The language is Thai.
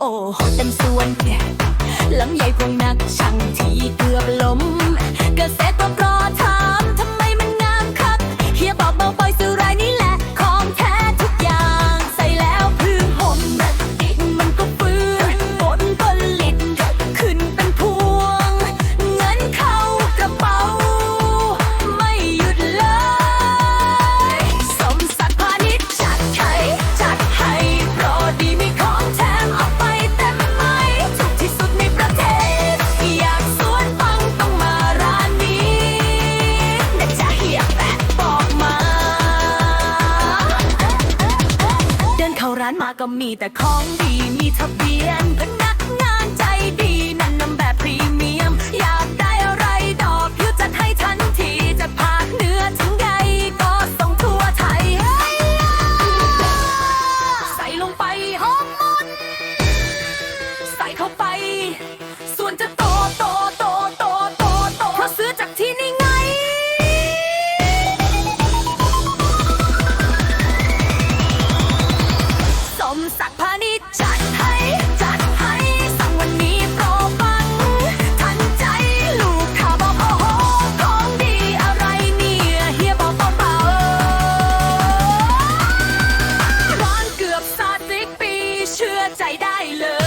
โอ้เต็มส่วนลำใหญ่พวงนักช่างที่เกือบล้มก็ ร้านมาก็มีแต่ของดีมีทะเบียนพนัก พาณิจัดให้จัดให้สั่งวันนี้โปรปังทันใจลูกค้าบอกโอ้โหของดีอะไรนี่เฮียบอกเปล่าร้อนเกือบสาดสิปี เชื่อใจได้เลย